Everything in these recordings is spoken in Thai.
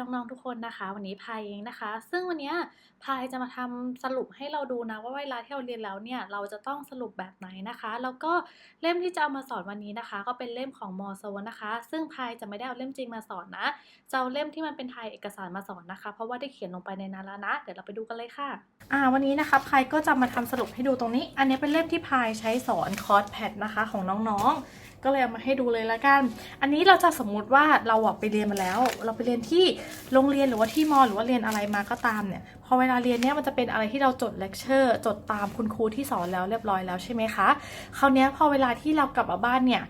น้องๆทุกคนนะคะ วันนี้พายเองนะคะ ซึ่งวันนี้พายจะมาทำสรุปให้เราดูนะว่าเวลาที่เราเรียนแล้วเนี่ยเราจะต้องสรุปแบบไหนนะคะ แล้วก็เล่มที่จะเอามาสอนวันนี้นะคะ ก็เป็นเล่มของมอโซนะคะ ซึ่งพายจะไม่ได้เอาเล่มจริงมาสอนนะจะเอาเล่มที่มันเป็นไทยเอกสารมาสอนนะคะ เพราะว่าได้เขียนลงไปในนั้นแล้วนะเดี๋ยวเราไปดูกันเลยค่ะอ่าวันนี้นะคะพายก็จะมาทำสรุปให้ดูตรงนี้ อันนี้เป็นเล่มที่พายใช้สอนคอร์สแพดนะคะของน้องๆ ก็เลยเอามาให้ดูเลยละกัน อันนี้เราจะสมมุติว่าเราอะไปเรียนมาแล้ว เราไปเรียนที่โรงเรียนหรือว่าที่มอหรือว่าเรียนอะไรมาก็ตามเนี่ย พอเวลาเรียนเนี่ยมันจะเป็นอะไรที่เราจดเลคเชอร์จดตามคุณครูที่สอนแล้วเรียบร้อยแล้วใช่ไหมคะ คราวนี้พอเวลาที่เรากลับมาบ้านเนี่ย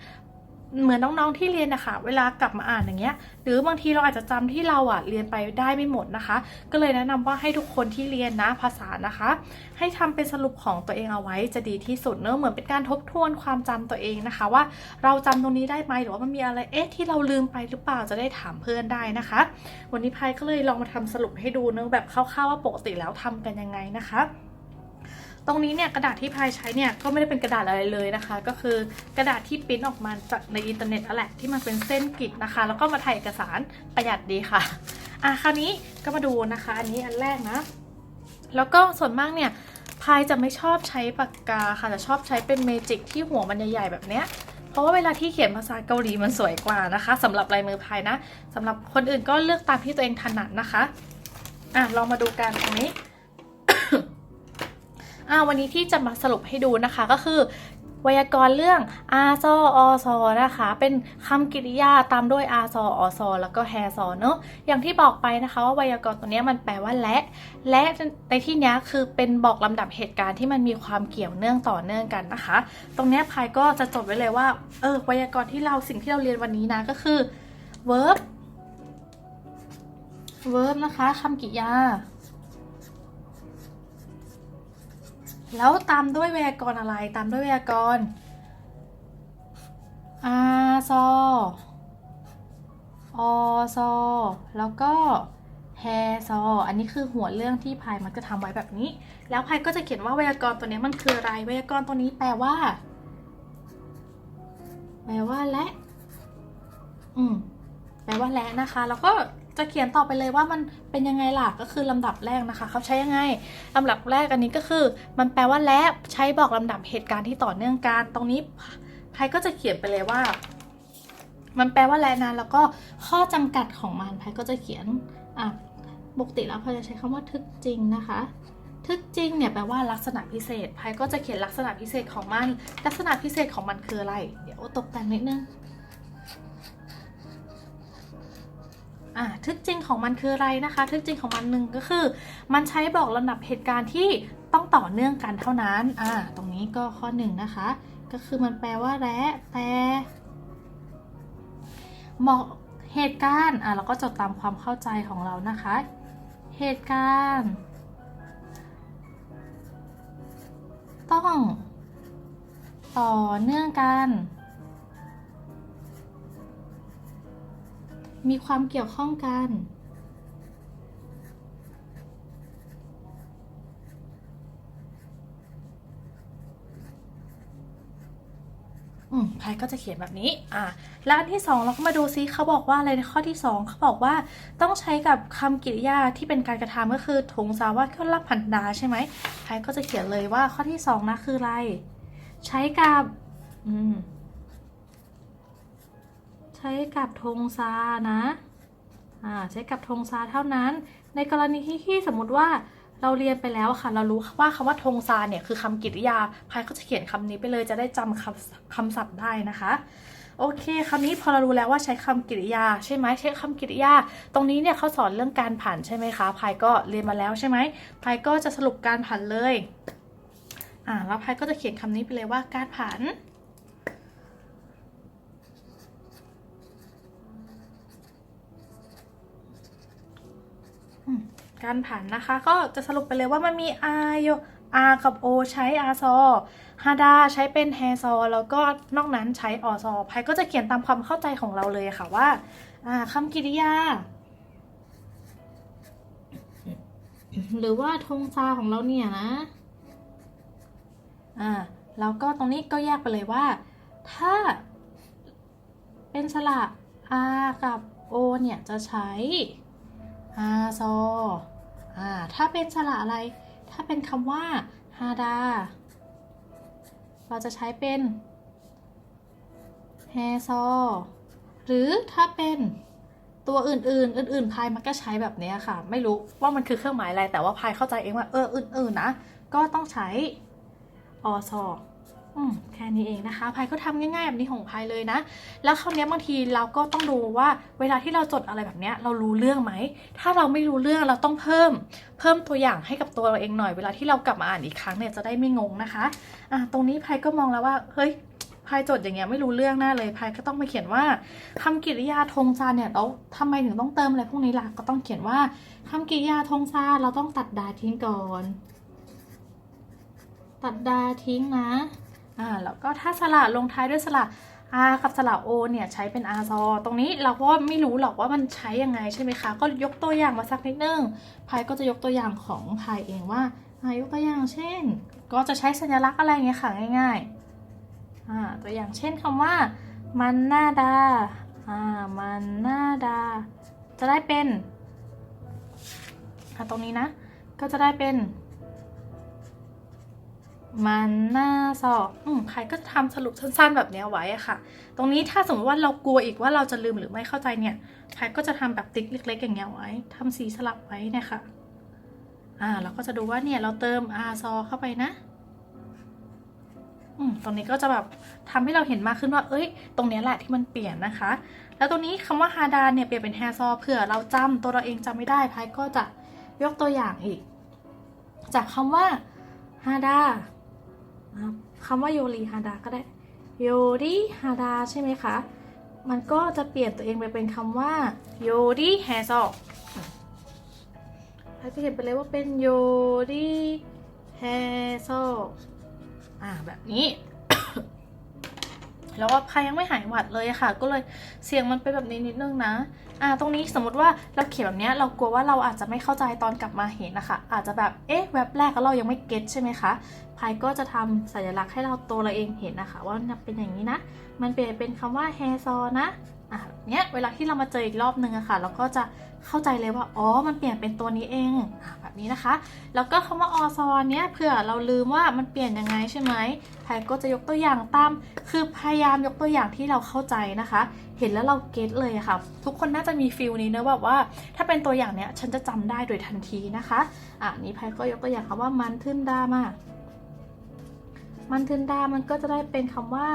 เหมือนน้องๆที่เรียนนะคะเวลากลับมาอ่านอย่างเงี้ย หรือบางทีเราอาจจะจำที่เราอะเรียนไปได้ไม่หมดนะคะ ก็เลยแนะนำว่าให้ทุกคนที่เรียนนะภาษานะคะ ให้ทำเป็นสรุปของตัวเองเอาไว้จะดีที่สุดเนอะเหมือนเป็นการทบทวนความจำตัวเองนะคะ ว่าเราจำตรงนี้ได้ไหมหรือว่ามันมีอะไรเอ๊ะที่เราลืมไปหรือเปล่าจะได้ถามเพื่อนได้นะคะ วันนี้พายก็เลยลองมาทำสรุปให้ดูเนอะแบบคร่าวๆว่าปกติแล้วทำกันยังไงนะคะ ตรงนี้เนี่ยกระดาษที่พายใช้เนี่ยก็ไม่ได้เป็นกระดาษอะไรเลยนะคะ ก็คือกระดาษที่ปริ้นออกมาจากในอินเทอร์เน็ตนั่นแหละที่มันเป็นเส้นกริดนะคะ แล้วก็มาถ่ายเอกสารประหยัดดีค่ะอะคราวนี้ก็มาดูนะคะ อันนี้อันแรกนะ แล้วก็ส่วนมากเนี่ยพายจะไม่ชอบใช้ปากกาค่ะจะชอบใช้เป็นเมจิกที่หัวมันใหญ่ๆแบบเนี้ยเพราะว่าเวลาที่เขียนภาษาเกาหลีมันสวยกว่านะคะสำหรับลายมือพายนะสำหรับคนอื่นก็เลือกตามที่ตัวเองถนัดนะคะอะลองมาดูกันตรงนี้ อ่าวันนี้ที่จะมาสรุปให้ดูนะคะก็คือ ไวยากรณ์เรื่องอาซออซอนะคะ เป็นคำกริยาตามด้วยอาซออซอแล้วก็แฮซอเนอะอย่างที่บอกไปนะคะว่าไวยากรณ์ตัวนี้มันแปลว่าและ และในที่นี้คือเป็นบอกลำดับเหตุการณ์ที่มันมีความเกี่ยวเนื่องต่อเนื่องกันนะคะ ตรงนี้พายก็จะจดไว้เลยว่าเออไวยากรณ์ที่เราสิ่งที่เราเรียนวันนี้นะก็คือ verb verb นะคะคำกริยา แล้วตามด้วยไวยากรณ์อะไร ตามด้วยไวยากรณ์อาซออซอแล้วก็แฮซออันนี้คือหัวเรื่องที่พายมักจะทำไว้แบบนี้ แล้วพายก็จะเขียนว่าไวยากรณ์ตัวนี้มันคืออะไร ไวยากรณ์ตัวนี้แปลว่า แปลว่าและ อืมแปลว่าและนะคะ แล้วก็ จะเขียนต่อไปเลยว่ามันเป็นยังไงล่ะก็คือลำดับแรกนะคะเขาใช้ยังไงลำดับแรกอันนี้ก็คือ มันแปลว่าและใช้บอกลำดับเหตุการณ์ที่ต่อเนื่องกันตรงนี้ไพก็จะเขียนไปเลยว่า มันแปลว่าและนะแล้วก็ข้อจำกัดของมันไพก็จะเขียนอะปกติแล้วพายจะใช้คำว่าทึกจริงนะคะทึกจริงเนี่ยแปลว่าลักษณะพิเศษไพก็จะเขียนลักษณะพิเศษของมัน ลักษณะพิเศษของมันคืออะไร เดี๋ยวตกแต่งนิดนึง อ่าทึกจริงของมันคืออะไรนะคะ ทึกจริงของมันหนึ่งก็คือ มันใช้บอกลำดับเหตุการณ์ที่ต้องต่อเนื่องกันเท่านั้นอ่าตรงนี้ก็ข้อหนึ่งนะคะ ก็คือมันแปลว่าและแต่บอกเหตุการณ์อ่าเราก็จดตามความเข้าใจของเรานะคะ เหตุการณ์ ต้อง ต่อเนื่องกัน มีความเกี่ยวข้องกัน อืมพายก็จะเขียนแบบนี้ อะแล้วอันที่สองเราก็มาดูซิเขาบอกว่าอะไรในข้อที่สองเขาบอกว่าต้องใช้กับคำกริยาที่เป็นการกระทำก็คือถงสาวาเครื่องรับพันดาใช่ไหมพายก็จะเขียนเลยว่าข้อที่สองนะคืออะไร ใช้กับ อืม ช้กับธงซานะอ่าใช้กับธงซาเท่านั้น ในกรณีที่ที่สมมติว่าเราเรียนไปแล้วค่ะ เรารู้ว่าคำว่าธงซาเนี่ยคือคำกริยาพายก็จะเขียนคำนี้ไปเลยจะได้จำคำคำศัพท์ได้นะคะโอเคคำนี้พอเรารู้แล้วว่าใช้คำกริยาใช่ไหมใช้คำกริยา ตรงนี้เนี่ยเขาสอนเรื่องการผันใช่ไหมคะพายก็เรียนมาแล้วใช่ไหมพายก็จะสรุปการผันเลยอ่าแล้วพายก็จะเขียนคำนี้ไปเลยว่าการผัน การผันนะคะ ก็จะสรุปไปเลยว่ามันมี R โย R กับ O ใช้ R ซอฮาดาใช้เป็นแฮซอแล้วก็นอกนั้นใช้อซอไพก็จะเขียนตามความเข้าใจของเราเลยค่ะว่าอ่าคำกริยา หรือว่าธงซาของเราเนี่ยนะอ่าแล้วก็ตรงนี้ก็แยกไปเลยว่า ถ้าเป็นสระ R กับ O เนี่ยจะใช้อาซอ อ่าถ้าเป็นสระอะไร ถ้าเป็นคำว่าฮาดา เราจะใช้เป็นแฮซอหรือถ้าเป็นตัวอื่นๆ อื่นๆพายมันก็ใช้แบบนี้ค่ะ ไม่รู้ว่ามันคือเครื่องหมายอะไร แต่ว่าพายเข้าใจเองว่า เออ อื่นๆนะ ก็ต้องใช้อซอ แค่นี้เองนะคะพายก็ทำง่ายๆแบบนี้ของพายเลยนะ แล้วคราวนี้บางทีเราก็ต้องดูว่าเวลาที่เราจดอะไรแบบนี้เรารู้เรื่องไหม ถ้าเราไม่รู้เรื่องเราต้องเพิ่ม เพิ่มตัวอย่างให้กับตัวเราเองหน่อย เวลาที่เรากลับมาอ่านอีกครั้งเนี่ยจะได้ไม่งงนะคะอะตรงนี้พายก็มองแล้วว่า เฮ้ยพายจดอย่างเงี้ยไม่รู้เรื่องแน่เลยพายก็ต้องมาเขียนว่าคำกริยาธงซาเนี่ยเราทำไมถึงต้องเติมอะไรพวกนี้ล่ะก็ต้องเขียนว่าคำกริยาธงซาเราต้องตัดดาทิ้งก่อน ตัดดาทิ้งนะ อ่าแล้วก็ถ้าสระลงท้ายด้วยสระ R กับสระ O เนี่ยใช้เป็น R ซอตรงนี้เราก็ไม่รู้หรอกว่ามันใช้ยังไงใช่ไหมคะ ก็ยกตัวอย่างมาสักนิดนึงพายก็จะยกตัวอย่างของพายเองว่าอ่ายกตัวอย่างเช่น ก็จะใช้สัญลักษณ์อะไรเงี้ยค่ะง่ายๆตัวอย่างเช่นคำว่า มันหน้าดาอ่ามันหน้าดา จะได้เป็นตรงนี้นะ ก็จะได้เป็น มันหน้าสอบอืมใครก็จะทำสรุปสั้นๆแบบนี้ไว้อะค่ะ ตรงนี้ถ้าสมมติว่าเรากลัวอีกว่าเราจะลืมหรือไม่เข้าใจเนี่ยใครก็จะทำแบบติ๊กเล็ก ๆ อย่างเงี้ยไว้ทำสีสลับไว้เนี่ยค่ะอ่าเราก็จะดูว่าเนี่ยเราเติมอาซอเข้าไปนะอืมตรงนี้ก็จะแบบทำให้เราเห็นมากขึ้นว่า เอ้ย ตรงนี้แหละที่มันเปลี่ยนนะคะ แล้วตรงนี้คำว่าฮาดาเนี่ยเปลี่ยนเป็นแฮซอเผื่อเราจำตัวเราเองจำไม่ได้พายก็จะยกตัวอย่างอีก จากคำว่าฮาดา นะครับคำว่าโยริฮาดาก็ได้โยริฮาดาใช่ไหมคะ มันก็จะเปลี่ยนตัวเองไปเป็นคำว่าโยริแฮซอให้จะเห็นไปเลยว่าเป็นโยริแฮซออ่าแบบนี้ แล้วว่าพายังไม่หายหวัดเลยค่ะ ก็เลยเสียงมันเป็นแบบนี้นิดนึงนะ อ่า ตรงนี้สมมติว่าเราเขียนแบบเนี้ยเรากลัวว่าเราอาจจะไม่เข้าใจตอนกลับมาเห็นนะคะ อาจจะแบบเอ๊ะแว็บแรกแล้วเรายังไม่เก็ตใช่ไหมคะพายก็จะทำสัญลักษณ์ให้เราตัวเราเองเห็นนะคะ ว่ามันเป็นอย่างนี้นะ มันเปลี่ยนเป็นคำว่า hair saw นะอะเนี้ยเวลาที่เรามาเจออีกรอบนึงอะค่ะ เราก็จะ เข้าใจเลยว่าอ๋อมันเปลี่ยนเป็นตัวนี้เองแบบนี้นะคะ แล้วก็คำว่าอซอนเนี้ยเผื่อเราลืมว่ามันเปลี่ยนยังไงใช่ไหมพายก็จะยกตัวอย่างตาม คือพยายามยกตัวอย่างที่เราเข้าใจนะคะ เห็นแล้วเราเก็ตเลยค่ะ ทุกคนน่าจะมีฟิลนี้เนอะแบบว่า ถ้าเป็นตัวอย่างเนี้ยฉันจะจำได้โดยทันทีนะคะอะนี้พายก็ยกตัวอย่างคำว่ามันทึนดามามันทึนดามันก็จะได้เป็นคำว่า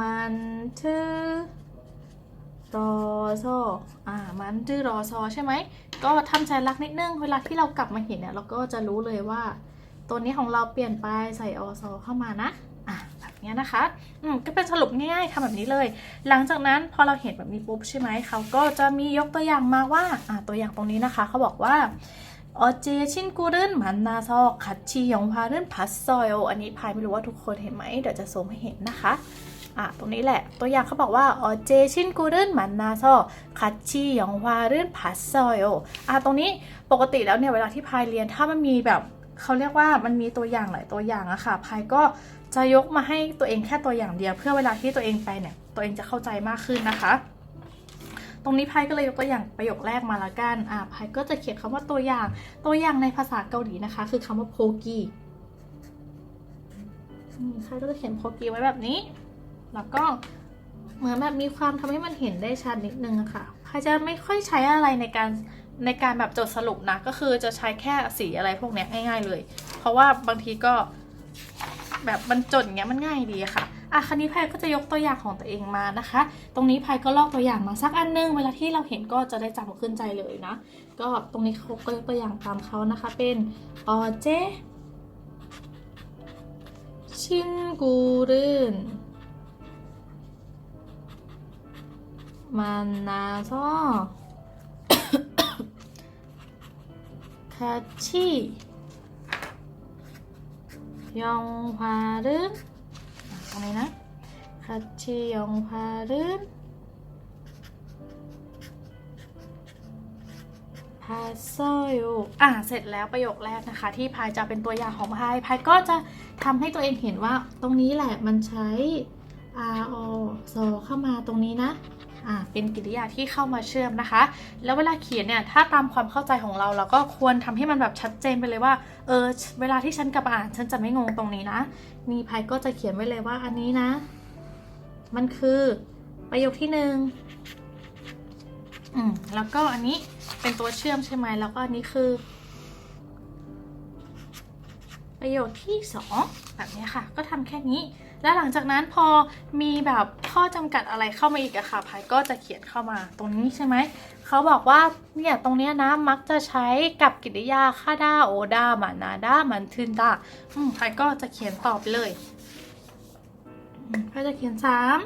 มันทือ รอซออ่ามันชื่อรอซอใช่ไหม ก็ทำใจรักนิดนึง เวลาที่เรากลับมาเห็นเนี่ย เราก็จะรู้เลยว่า ตัวนี้ของเราเปลี่ยนไปใส่อซอเข้ามานะ อะแบบนี้นะคะ อืม ก็เป็นสรุปง่ายๆทำแบบนี้เลย หลังจากนั้นพอเราเห็นแบบนี้ปุ๊บใช่ไหม เขาก็จะมียกตัวอย่างมาว่า อ่าตัวอย่างตรงนี้นะคะ เขาบอกว่าอเจชินกูรื่นมันนาซอคัดชียองพาเรื่นพัสซอยโออันนี้พายไม่รู้ว่าทุกคนเห็นไหม เดี๋ยวจะซูมให้เห็นนะคะ อะตรงนี้แหละ ตัวอย่างเขาบอกว่าออเจชินกูรื่นมันนาซคัตชิยองวารื่นพัสโซยโออะตรงนี้ปกติแล้วเนี่ยเวลาที่พายเรียนถ้ามันมีแบบเขาเรียกว่ามันมีตัวอย่างหลายตัวอย่างอะค่ะพายก็จะยกมาให้ตัวเองแค่ตัวอย่างเดียว เพื่อเวลาที่ตัวเองไปเนี่ยตัวเองจะเข้าใจมากขึ้นนะคะ ตรงนี้พายก็เลยยกตัวอย่างประโยคแรกมาละกันอะพายก็จะเขียนคำว่าตัวอย่าง ตัวอย่างในภาษาเกาหลีนะคะ คือคำว่าโพกีพายก็จะเขียนโพกีไว้แบบนี้ แล้วก็เหมือนแบบมีความทำให้มันเห็นได้ชัดนิดนึงอะค่ะพายจะไม่ค่อยใช้อะไรในการในการแบบจดสรุปนะ ก็คือจะใช้แค่สีอะไรพวกนี้ง่าย ๆ เลย เพราะว่าบางทีก็แบบมันจดเงี้ยมันง่ายดีอะค่ะอะคันนี้พายก็จะยกตัวอย่างของตัวเองมานะคะ ตรงนี้พายก็ลอกตัวอย่างมาสักอันนึง เวลาที่เราเห็นก็จะได้จำขึ้นใจเลยนะ ก็ตรงนี้เขาก็ยกตัวอย่างตามเขานะคะ เป็นออเจชินกูรึน มันนาซอ 같이 영화를 อ่ะตรงนี้นะ 같이 영화를 봤어요 อ่ะเสร็จแล้วประโยคแรกนะคะ ที่พายจะเป็นตัวอย่างของพายพายก็จะทำให้ตัวเองเห็นว่า ตรงนี้แหละมันใช้ r o ซอเข้ามาตรงนี้นะ อ่า เป็นกริยาที่เข้ามาเชื่อมนะคะ แล้วเวลาเขียนเนี่ยถ้าตามความเข้าใจของเราเราก็ควรทำให้มันแบบชัดเจนไปเลยว่าเออเวลาที่ฉันกลับมาอ่านฉันจะไม่งงตรงนี้นะนี่พายก็จะเขียนไว้เลยว่าอันนี้นะ มันคือประโยคที่หนึ่งอืมแล้วก็อันนี้เป็นตัวเชื่อมใช่ไหมแล้วก็อันนี้คือ ประโยคที่สองแบบนี้ค่ะ ก็ทำแค่นี้ แล้วหลังจากนั้นพอมีแบบข้อจำกัดอะไรเข้ามาอีกอะค่ะพายก็จะเขียนเข้ามาตรงนี้ใช่ไหมเขาบอกว่าเนี่ยตรงเนี้ยนะมักจะใช้กับกริยาค่าด้าโอดามานาด้ามันทึนดาอืมพายก็จะเขียนตอบเลยพายจะเขียนสาม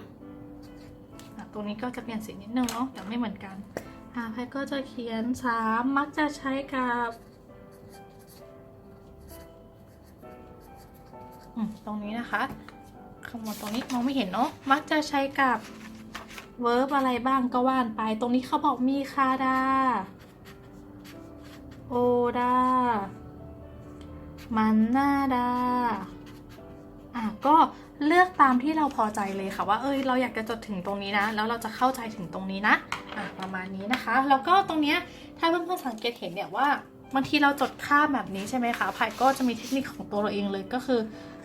ตรงนี้ก็จะเปลี่ยนสีนิดนึงเนาะแต่ไม่เหมือนกันอะพายก็จะเขียนสามมักจะใช้กับตรงนี้นะคะ ข้างบนตรงนี้มองไม่เห็นเนาะมักจะใช้กับเวิร์บอะไรบ้างก็ว่านไป ตรงนี้เขาบอกมีคาดา โอดา มันนาดา อะก็เลือกตามที่เราพอใจเลยค่ะว่าเอ้ยเราอยากจะจดถึงตรงนี้นะ แล้วเราจะเข้าใจถึงตรงนี้นะ อะประมาณนี้นะคะ แล้วก็ตรงเนี้ยถ้าเพื่อนๆสังเกตเห็นเนี่ยว่าบางทีเราจดค่าบแบบนี้ใช่ไหมคะไผ่ก็จะมีเทคนิคของตัวเราเองเลยก็คือ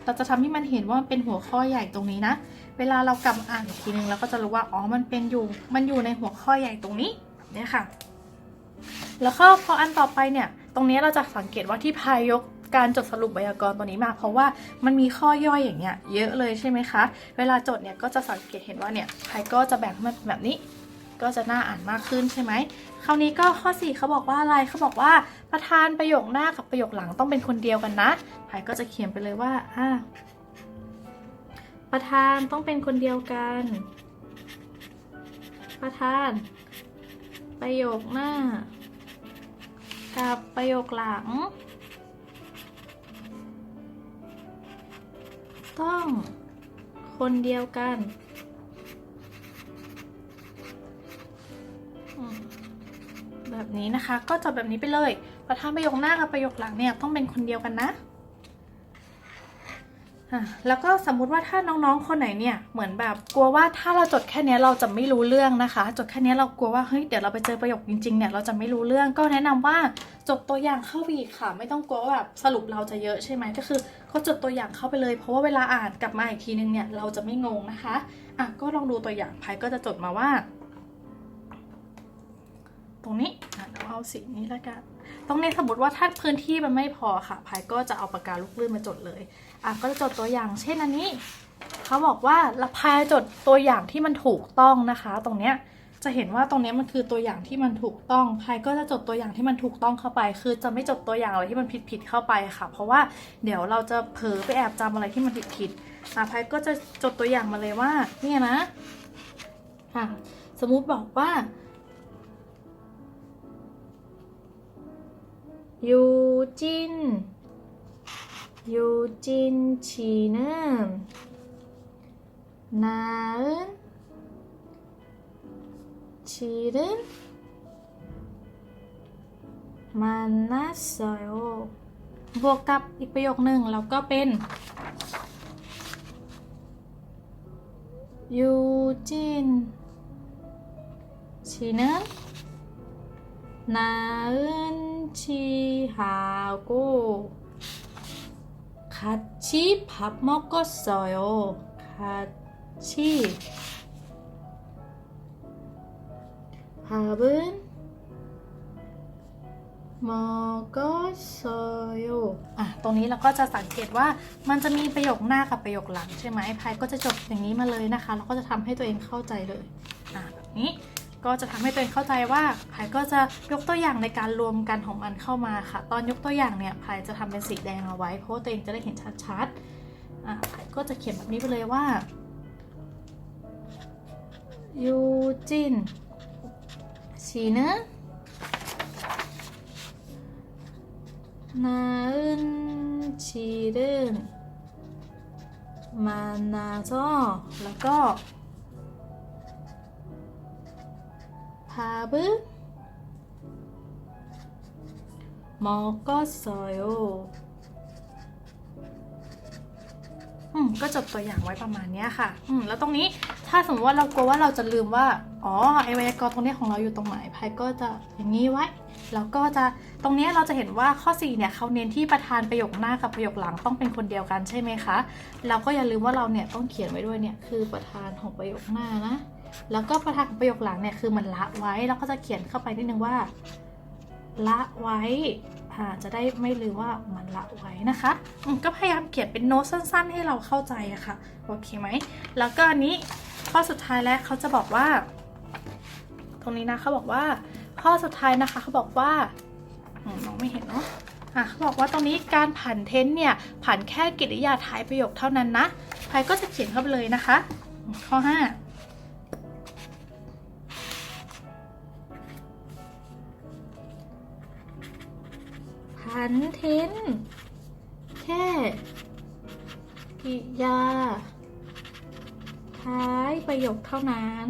เราจะทำให้มันเห็นว่ามันเป็นหัวข้อใหญ่ตรงนี้นะ เวลาเรากลับอ่านอีกทีนึงเราก็จะรู้ว่าอ๋อมันเป็นอยู่มันอยู่ในหัวข้อใหญ่ตรงนี้เนี่ยค่ะ แล้วก็พออันต่อไปเนี่ย ตรงนี้เราจะสังเกตว่าที่พายยกการจดสรุปไวยากรณ์ตัวนี้มาเพราะว่ามันมีข้อย่อยอย่างเงี้ยเยอะเลยใช่ไหมคะ เวลาจดเนี่ยก็จะสังเกตเห็นว่าเนี่ยพายก็จะแบ่งมันแบบนี้ ก็จะน่าอ่านมากขึ้นใช่ไหมคราวนี้ก็ข้อ 4เขาบอกว่าอะไรเขาบอกว่าประธานประโยคหน้ากับประโยคหลังต้องเป็นคนเดียวกันนะพายก็จะเขียนไปเลยว่าอ่าประธานต้องเป็นคนเดียวกัน ประธาน ประโยคหน้า กับประโยคหลัง ต้องคนเดียวกัน แบบนี้นะคะ ก็จบแบบนี้ไปเลยประธานประโยคหน้ากับประโยคหลังเนี่ยต้องเป็นคนเดียวกันนะแล้วก็สมมุติว่าถ้าน้องๆ คนไหนเนี่ยเหมือนแบบกลัวว่าถ้าเราจดแค่นี้เราจะไม่รู้เรื่องนะคะ จดแค่นี้เรากลัวว่าเฮ้ยเดี๋ยวเราไปเจอประโยคจริงๆเนี่ยเราจะไม่รู้เรื่องก็แนะนำว่าจดตัวอย่างเข้าไปอีกค่ะ ไม่ต้องกลัวว่าแบบสรุปเราจะเยอะใช่ไหมก็คือก็จดตัวอย่างเข้าไปเลย เพราะว่าเวลาอ่านกลับมาอีกทีนึงเนี่ยเราจะไม่งงนะคะอะก็ลองดูตัวอย่างไพ่ก็จะจดมาว่า ตรงนี้เราเอาสีนี้แล้วกัน ตรงนี้สมมติว่าถ้าพื้นที่มันไม่พอค่ะไพ่ก็จะเอาปากกาลูกลื่นมาจดเลยอะก็จะจดตัวอย่าง เช่นอันนี้ เขาบอกว่าละพายจดตัวอย่างที่มันถูกต้องนะคะ ตรงเนี้ยจะเห็นว่าตรงเนี้ยมันคือตัวอย่างที่มันถูกต้องพายก็จะจดตัวอย่างที่มันถูกต้องเข้าไป คือจะไม่จดตัวอย่างอะไรที่มันผิดๆเข้าไปค่ะ เพราะว่าเดี๋ยวเราจะเผลอไปแอบจำอะไรที่มันผิดๆอะพายก็จะจดตัวอย่างมาเลยว่า เนี่ยนะอะสมมุติบอกว่า ยูจิน ยูจินชีเนมนานชีรนมันนัสโซโอบวกกับอีกประโยคหนึ่งเราก็เป็นยูจินชีเนม 나은 씨하고 같이 밥 먹었어요. 같이 밥은 먹었어요. อ่ะ ตรงนี้เราก็จะสังเกตว่ามันจะมีประโยคหน้ากับประโยคหลังใช่ไหมพายก็จะจบอย่างนี้มาเลยนะคะ แล้วก็จะทำให้ตัวเองเข้าใจเลย อ่ะแบบนี้ ก็จะทำให้ตัวเองเข้าใจว่าพายก็จะยกตัวอย่างในการรวมกันของมันเข้ามาค่ะ ตอนยกตัวอย่างเนี่ยพายจะทำเป็นสีแดงเอาไว้ เพราะตัวเองจะได้เห็นชัดๆอะพายก็จะเขียนแบบนี้ไปเลยว่ายูจินชีเนนาอึนชีเดนมานาซอแล้วก็ 밥을 먹었어요. อืมก็จดตัวอย่างไว้ประมาณเนี้ยค่ะ อืมแล้วตรงนี้ถ้าสมมติว่าเรากลัวว่าเราจะลืมว่า อ๋อไอไวยากรณ์ตรงเนี้ยของเราอยู่ตรงไหนพายก็จะอย่างนี้ไว้ แล้วก็จะตรงเนี้ยเราจะเห็นว่าข้อ 4 เนี่ยเขาเน้นที่ประธานประโยคหน้ากับประโยคหลังต้องเป็นคนเดียวกันใช่ไหมคะ เราก็อย่าลืมว่าเราเนี่ยต้องเขียนไว้ด้วยเนี่ยคือประธานของประโยคหน้านะ แล้วก็ประธานของประโยคหลังเนี่ยคือมันละไว้แล้วก็จะเขียนเข้าไปนิดนึงว่า ละไว้จะได้ไม่ลืมว่ามันละไว้นะคะก็พยายามเขียนเป็นโน้ตสั้น ๆ ให้เราเข้าใจอะค่ะโอเคไหมแล้วก็อันนี้ข้อสุดท้ายแล้วเขาจะบอกว่า ตรงนี้นะเขาบอกว่า ข้อสุดท้ายนะคะเขาบอกว่ามองไม่เห็นเนาะอะเขาบอกว่าตรงนี้การผันเทนเนี่ยผันแค่กริยาท้ายประโยคเท่านั้นนะพายก็จะเขียนเข้าไปเลยนะคะ ข้อ 5 นเทนแค่กิยา ท้ายประโยคเท่านั้น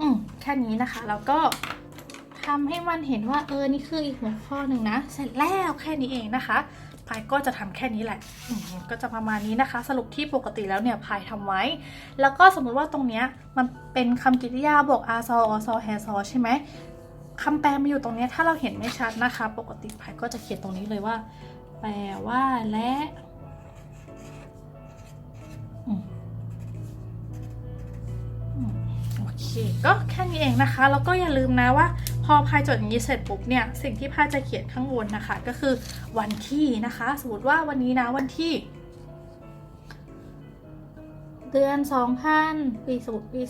อืม แค่นี้นะคะ แล้วก็ ทำให้มันเห็นว่าเออนี่คืออีกหัวข้อหนึ่งนะ เสร็จแล้วแค่นี้เองนะคะพายก็จะทำแค่นี้แหละ ก็จะประมาณนี้นะคะ สรุปที่ปกติแล้วเนี่ยพายทำไว้ แล้วก็สมมุติว่าตรงเนี้ยมันเป็นคำกริยาบวกอาซออซอแฮซอใช่ไหมคำแปลมาอยู่ตรงเนี้ยถ้าเราเห็นไม่ชัดนะคะ ปกติพายก็จะเขียนตรงนี้เลยว่า แปลว่าและ เคก็แค่นี้เองนะคะ แล้วก็อย่าลืมนะว่า พอพายจดอย่างนี้เสร็จปุ๊บเนี่ย สิ่งที่พายจะเขียนข้างบนนะคะ ก็คือวันที่นะคะ สมมติว่าวันนี้นะวันที่ เดือน 2000 ปีสมมุติปี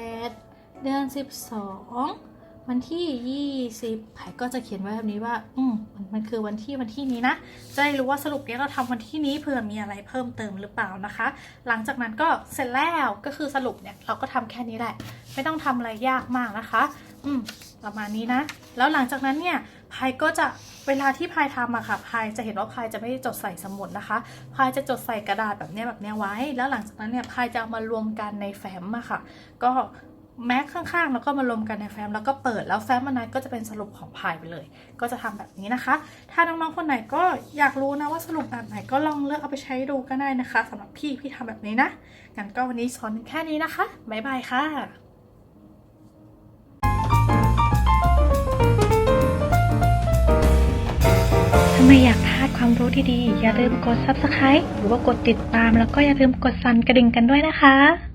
2018 เดือน 12 วันที่ 20ไผ่ก็จะเขียนไว้แบบนี้ว่า อืมมันคือวันที่วันที่นี้นะ จะได้รู้ว่าสรุปเนี้ยเราทำวันที่นี้เผื่อมีอะไรเพิ่มเติมหรือเปล่านะคะ หลังจากนั้นก็เสร็จแล้วก็คือสรุปเนี่ยเราก็ทำแค่นี้แหละ ไม่ต้องทำอะไรยากมากนะคะ อืมประมาณนี้นะ แล้วหลังจากนั้นเนี่ยพายก็จะเวลาที่พายทำอะค่ะพายจะเห็นว่าพายจะไม่ได้จดใส่สมุดนะคะพายจะจดใส่กระดาษแบบเนี้ยแบบเนี้ยไว้ แล้วหลังจากนั้นเนี่ยพายจะเอามารวมกันในแฟ้มอะค่ะ ก็ แม็กข้างๆ แล้วก็มารวมกันในแฟ้มแล้วก็เปิดแล้วแฟ้มอันนั้นก็จะเป็นสรุปของพายไปเลย ก็จะทำแบบนี้นะคะ ถ้าน้องๆคนไหนก็อยากรู้นะว่าสรุปแบบไหนก็ลองเลือกเอาไปใช้ดูก็ได้นะคะสำหรับพี่พี่ทำแบบนี้นะงั้นก็วันนี้สอนแค่นี้นะคะบ๊ายบายค่ะถ้าไม่อยากพลาดความรู้ดีๆอย่าลืมกด subscribe หรือว่ากดติดตาม แล้วก็อย่าลืมกดสั่นกระดิ่งกันด้วยนะคะ